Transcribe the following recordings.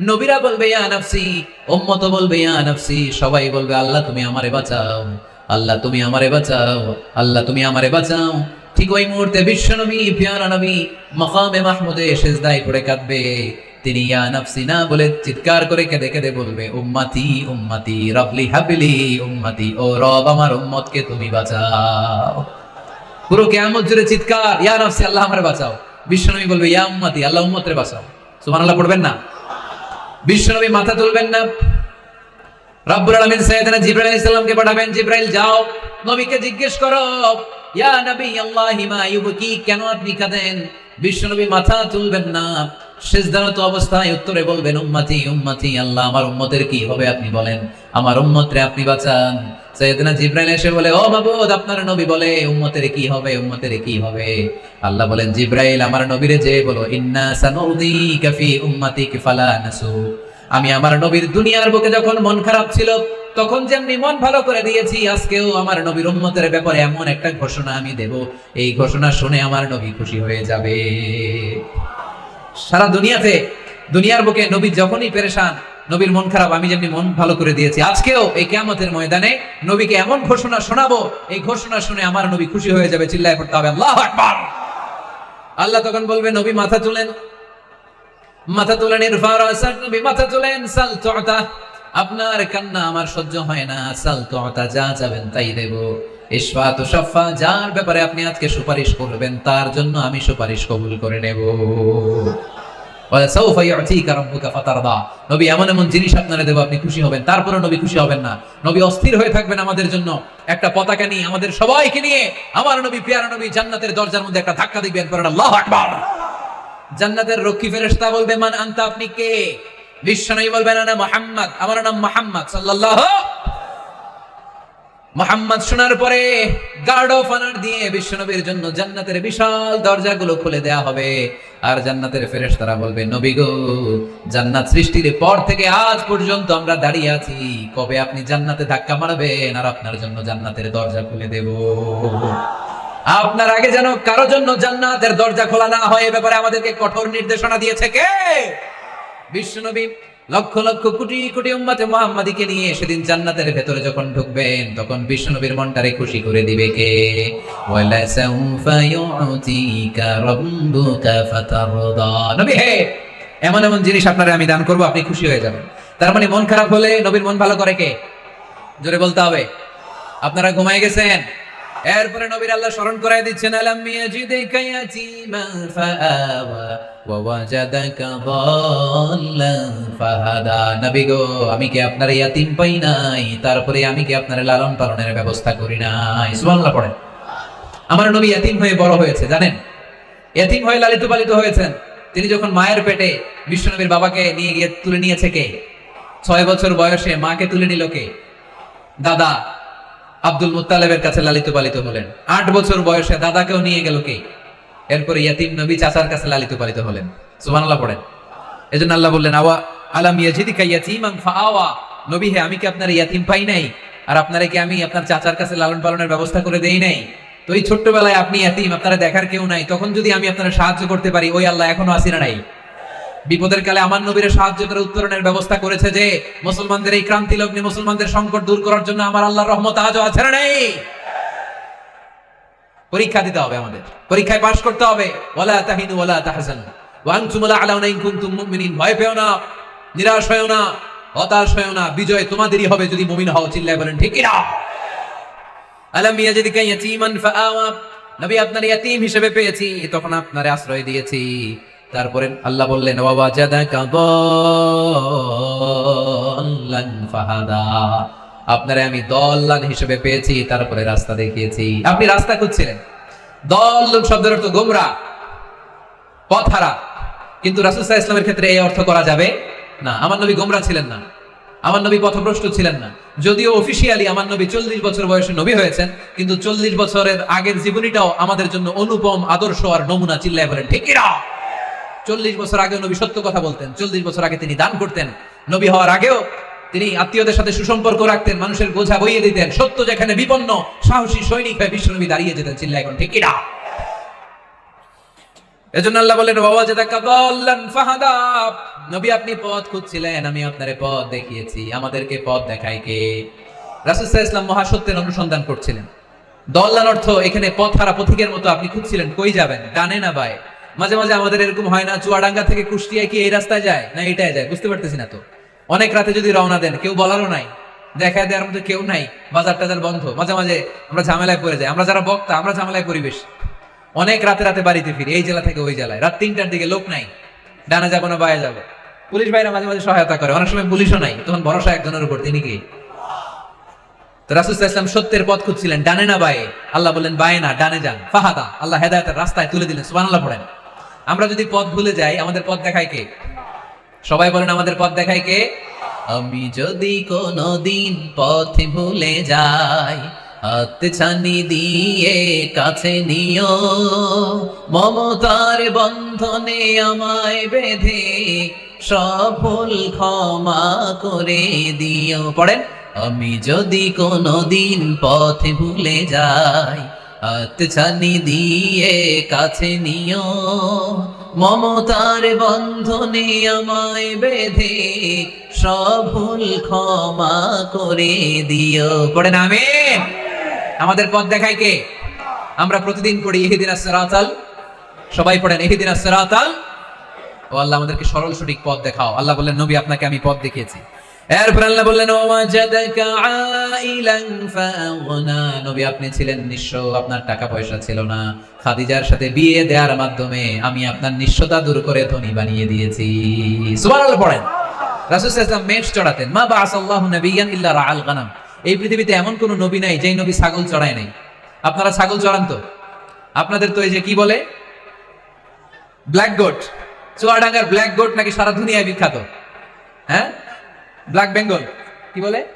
নবীরা বলবে, ইয়া নাফসি, উম্মত বলবে, ইয়া সবাই বলবে, আল্লাহ তুমি আমারে বাঁচাও, আল্লাহ তুমি আমারে বাঁচাও, আল্লাহ তুমি আমারে বাঁচাও। ঠিক ওই মুহূর্তে বিশ্ব নবী, পিয়ারা নবী, মকামে মাহমুদে সেজদায় পড়ে কাঁদবে। তিনি, ইয়া না বলে চিৎকার করে কেঁদে কেঁদে বলবে, উম্মাতি উম্মাতি রবলি হাবিলি, উম্মাতি, ও রব আমার উম্মতকে তুমি বাঁচাও। পুরো কেয়ামত জুড়ে চিৎকার, ইয়া নাফসি, আল্লাহ আমারে বাঁচাও। বিশ্বনবী বলবে, ইয়া উম্মাতি, আল্লাহ উম্মতরে বাঁচাও। সুবহানাল্লাহ পড়বেন না? বিশ্বনবী মাথা তুলবেন না। রাব্বুল আলামিন সাইয়েদনা জিবরাইল আলাইহিস সালামকে পাঠাবেন, জিবরাইল, যাও। নবীকে জিজ্ঞেস করো, ইয়া নবী আল্লাহি মা ইউবকি? কেন আপনি কাঁদেন? বিশ্বনবী মাথা তুলবেন না। সেজদারত অবস্থায় উত্তরে বলবেন, উম্মতি উম্মতি, আল্লাহ আমার উম্মতের কি হবে আপনি বলেন। আমার উম্মতরে আপনি বাঁচান। সৈয়দনা জিব্রাইল এসে বলে, ও মাবুদ আপনার নবী বলে, উম্মতের কি হবে, উম্মতের কি হবে? আল্লাহ বলেন, জিব্রাইল, আমার নবীরে যে বলো, ইন্না সানুদিকা ফি উম্মাতিক ফালা নাসু আমি আমার নবীর দুনিয়ার বুকে যখন মন খারাপ ছিল, তখন যেমনি মন ভালো করে দিয়েছি, আজকেও আমার নবীর উম্মতের ব্যাপারে এমন একটা ঘোষণা আমি দেব। এই ঘোষণা শুনে আমার নবী খুশি হয়ে যাবে। সারা দুনিয়াতে, দুনিয়ার বুকে নবী যখনই পেরেশান, নবীর মন খারাপ, আমি যেমনি মন ভালো করে দিয়েছি। আজকেও এই কিয়ামতের ময়দানে নবীকে এমন ঘোষণা শোনাবো, এই ঘোষণা শুনে আমার নবী খুশি হয়ে যাবে, চিল্লায় পড়তে হবে, আল্লাহ আল্লাহ তখন বলবে, নবী মাথা তুলেন। মাথা তুলেন ইরফার নবী মাথা তুলেন, সাল আপনার কান্না আমার সহ্য হয় না, সাল যা চাবেন তাই দেব। ইশফাতু শাফা, যার ব্যাপারে আপনি আজকে সুপারিশ করবেন, তার জন্য আমি সুপারিশ কবুল করে নেব। নবী এমন এমন জিনিস আপনারা আপনি তারপরে নবী খুশি হবেন না। নবী অস্থির হয়ে থাকবেন আমাদের জন্য। একটা পতাকা নিয়ে আমাদের সবাইকে নিয়ে আমার নবী পিয়ারা নবী জান্নাতের দরজার মধ্যে একটা ধাক্কা আকবার! জান্নাতের রক্ষী ফেরেশতা বলবে, মান আনতা, আপনি কে? বিশ্বনবী বলবেন আমার নাম মুহাম্মদ, সাল্লাল্লাহু মুহাম্মদ শোনার পরে গার্ড অফ অনার দিয়ে বিশ্বনবীর জন্য জান্নাতের বিশাল দরজাগুলো খুলে দেয়া হবে। আর জান্নাতের ফেরেশতারা বলবে, নবী গো, জান্নাত সৃষ্টির পর থেকে আজ পর্যন্ত আমরা দাঁড়িয়ে আছি। কবে আপনি জান্নাতে ধাক্কা মারবেন আর আপনার জন্য জান্নাতের দরজা খুলে দেব? আপনার আগে যেন কারও জন্য জান্নাতের দরজা খোলা না হয় এ ব্যাপারে আমাদেরকে কঠোর নির্দেশনা দিয়েছে কে? বিশ্বনবী লক্ষ লক্ষ কোটি কোটি উম্মতে মুহাম্মাদিকে নিয়ে সেদিন জান্নাতের ভেতরে যখন ঢুকবেন, তখন বিশ্বনবীর মনটারে খুশি করে দিবে কে? ওয়ালা সাউফা ইউতিকা রাব্বুকা ফাতারদা। নবী হে, এমন এমন জিনিস আপনারে আমি দান করব, আপনি খুশি হয়ে যাবেন। তার মানে মন খারাপ হলে নবীর মন ভালো করে কে? জোরে বলতে হবে। আপনারা ঘুমায় গেছেন? এরপরে নবীর আল্লাহ স্মরণ করাই দিচ্ছেন, আলাম ইয়াজিদিকা ইয়াতীমান ফাআওয়া ওয়া আমি কি আপনার ইয়াতিম পাই নাই? তারপরে আমি কি আপনার লালন পালনের ব্যবস্থা করি নাই? সুবহানাল্লাহ পড়েন। আমার নবী ইয়াতিম হয়ে বড় হয়েছে, জানেন? ইয়াতিম হয়ে লালিত পালিত হয়েছেন। তিনি যখন মায়ের পেটে বিশ্বনবীর বাবাকে নিয়ে গিয়ে তুলে নিয়েছে কে? ছয় বছর বয়সে মাকে তুলে নিল কে? দাদা আব্দুল মুতালেবের কাছে লালিত পালিত হলেন। আট বছর বয়সে দাদাকেও নিয়ে গেল কে? এরপরে ইয়াতিম নবী চাচার কাছে লালিত পালিত হলেন। সুবহানাল্লাহ পড়েন। এজন্য আল্লাহ বললেন, আওয়া আলাম ইয়াজিদিকা ইয়াতীমান ফাআওয়া। নবী হে, আমি কি আপনার ইয়াতিম পাই নাই? আর আপনারা কি আমি আপনার চাচার কাছে লালন পালনের ব্যবস্থা করে দেই নাই? তো এই ছোট্টবেলায় আপনি ইয়াতিম, আপনারা দেখার কেউ নাই। তখন যদি আমি আপনারা সাহায্য করতে পারি, ওই আল্লাহ এখনও আসিনা নাই। বিপদের কালে আমার নবীর সাহায্য করে উত্তরণের ব্যবস্থা করেছে যে, মুসলমানদের এই ক্রান্তি লগ্নে মুসলমানদের সংকট দূর করার জন্য আমার আল্লাহর রহমত আজও আছে না নেই? পরীক্ষা দিতে হবে আমাদের। পরীক্ষায় পাশ করতে হবে। ওয়ালা তাহিনু ওয়ালা লা আলাউনা ইন কুনতুম মুমিনিন। ভয় পেও না, নিরাশ না, হতাশ না, বিজয় তোমাদেরই হবে যদি মুমিন হও, চিল্লায় বলেন ঠিক না। ফাআওয়া। নবী আপনার হিসেবে পেয়েছি, তখন আপনারে আশ্রয় দিয়েছি। তারপরে আল্লাহ বললেন বাবা দাল্লান ফাহাদা। আপনারে আমি দল্লান হিসেবে পেয়েছি, তারপরে রাস্তা দেখিয়েছি। আপনি রাস্তা খুঁজছিলেন। দল শব্দের অর্থ গোমরা, পথহারা। কিন্তু রাসূল ইসলামের ক্ষেত্রে এই অর্থ করা যাবে না। আমার নবী গোমরা ছিলেন না। আমার নবী পথভ্রষ্ট ছিলেন না। যদিও অফিসিয়ালি আমার নবী চল্লিশ বছর বয়সে নবী হয়েছেন, কিন্তু চল্লিশ বছরের আগের জীবনীটাও আমাদের জন্য অনুপম, আদর্শ আর নমুনা চিল্লায় বলেন ঠিকিরা চল্লিশ বছর আগে নবী সত্য কথা বলতেন, চল্লিশ বছর আগে তিনি দান করতেন। নবী হওয়ার আগেও তিনি আত্মীয়দের সাথে সুসম্পর্ক রাখতেন, মানুষের বোঝা বইয়ে দিতেন, সত্য যেখানে বিপন্ন, সাহসী সৈনিক হয়ে বিশ্বনবী দাঁড়িয়ে যেতেন চিল্লা এখন ঠিকিরা এজন্য আল্লাহ বলেন বাবা যে ফাহাদা। নবী, আপনি পথ খুঁজছিলেন, আমি আপনারে পথ দেখিয়েছি। আমাদেরকে পথ দেখায় কে? রাসূল মহাসত্যের অনুসন্ধান করছিলেন। দল্লান অর্থ এখানে পথ হারা পথিকের মতো আপনি খুঁজছিলেন, কই যাবেন? ডানে না বায়ে? মাঝে মাঝে আমাদের এরকম হয় না, চুয়াডাঙ্গা থেকে কুষ্টিয়ায় কি এই রাস্তায় যায় না এটাই যায়? বুঝতে পারতেছি না তো। অনেক রাতে যদি রওনা দেন, কেউ বলারও নাই। দেখা দেওয়ার মতো কেউ নাই। বাজার টাজার বন্ধ। মাঝে মাঝে আমরা ঝামেলায় পড়ে যাই। আমরা যারা বক্তা, আমরা ঝামেলায় পরিবেশ অনেক রাতে রাতে বাড়িতে ফিরি, এই জেলা থেকে ওই জেলায়। রাত তিনটার দিকে লোক নাই। ডানা যাব না, বায়ে যাব। পুলিশ ভাইরা মাঝে মাঝে সহায়তা করে। অনেক সময় পুলিশও নাই। তখন ভরসা একজনের উপর, তিনি কি? তো রাসুল ইসলাম সত্যের পথ খুঁজছিলেন, ডানে না বায়ে? আল্লাহ বললেন, বায়ে না, ডানে যান। ফাহাদা, আল্লাহ হেদায়তের রাস্তায় তুলে দিলেন। সুবহানাল্লাহ পড়েন। আমরা যদি পথ ভুলে যাই, আমাদের পথ দেখায় কে? সবাই বলেন, আমাদের পথ দেখায় কে? আমি যদি কোনো দিন পথ ভুলে যাই, হাত ছানি দিয়ে কাছে নিও, মমতার বন্ধনে আমায় বেঁধে সফল ক্ষমা করে দিও। পড়েন, আমি যদি কোনো দিন পথ ভুলে যাই হাত ছানি দিয়ে কাছে নিও। মমতার বন্ধনে আমায় বেঁধে সফল ক্ষমা করে দিও। পড়েন নামে আমাদের পথ দেখায় কে? আমরা প্রতিদিন পড়ি ইহিদিন আসরাতাল সবাই পড়েন ইহিদিন আসরাতাল ও আল্লাহ আমাদেরকে সরল সঠিক পথ দেখাও। আল্লাহ বললেন, নবী, আপনাকে আমি পথ দেখিয়েছি। এরপর আল্লাহ এই পৃথিবীতে এমন কোন নবী নাই যেই নবী ছাগল চড়ায় নাই। আপনারা ছাগল চড়ান তো? আপনাদের তো এই যে কি বলে? Black goat. চুয়াডাঙ্গার ব্ল্যাক গোট নাকি সারা দুনিয়ায় বিখ্যাত? হ্যাঁ? ব্ল্যাক বেঙ্গল কি বলে?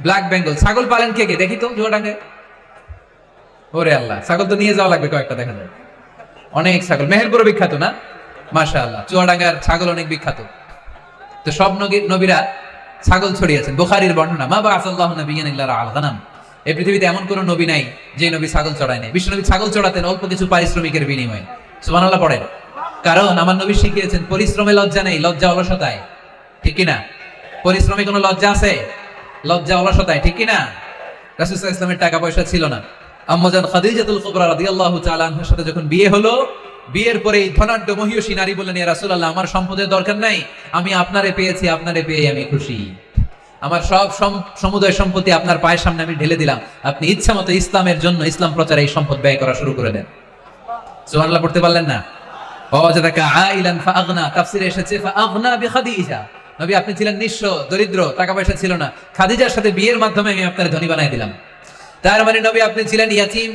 ব্ল্যাক বেঙ্গল ছাগল পালেন কে কে? দেখি তো চুয়াডাঙ্গায় ওরে আল্লাহ, ছাগল তো নিয়ে যাওয়া লাগবে কয়েকটা, দেখা যায় অনেক ছাগল। মেহেরপুর বিখ্যাত না? মাশা আল্লাহ চুয়াডাঙ্গার ছাগল অনেক বিখ্যাত। তো সব নবী- নবীরা ছাগল ছড়িয়েছেন। বুখারীর বর্ণনা, মা বা আসাল্লাহ গানাম। এই পৃথিবীতে এমন কোন নবী নাই যে নবী ছাগল চড়ায় নাই। বিশ্ব নবী ছাগল চড়াতেন অল্প কিছু পারিশ্রমিকের বিনিময়ে। সুবহানাল্লাহ, পড়েন। কারণ আমার নবী শিখিয়েছেন, পরিশ্রমে লজ্জা নেই, লজ্জা অলসতায়। ঠিক কি না? পরিশ্রমে কোনো লজ্জা আছে? লজ্জা অলসতায়, ঠিক কি না রাসূল সাল্লাল্লাহু আলাইহি ইসলামের টাকা পয়সা ছিল না। আম্মাজান খাদিজাতুল কুবরা রাদিয়াল্লাহু তাআলা আনহার সাথে যখন বিয়ে হলো, বিয়ের পরে এই ধনাঢ্য মহিয়সী নারী বললেন, ইয়া রাসূলুল্লাহ, আমার সম্পদের দরকার নাই। আমি আপনারে পেয়েছি, আপনারে পেয়ে আমি খুশি। আমার সব সম- সমুদয় সম্পত্তি আপনার পায়ের সামনে আমি ঢেলে দিলাম। আপনি ইচ্ছা মতো ইসলামের জন্য ইসলাম প্রচারে এই সম্পদ ব্যয় করা শুরু করে দেন। সুবহানাল্লাহ, পড়তে পারলেন না? ওয়াজাদাকা আইলান ফাআগনা, তাফসিরে এসেছে, ফাআগনা বিখাদিজা। নবী, আপনি ছিলেন নিঃস্ব, দরিদ্র টাকা পয়সা ছিল না। খাদিজার সাথে বিয়ের মাধ্যমে আমি আপনার ধনী বানাই দিলাম। তার মানে নবী, আপনি ছিলেন ইয়াতিম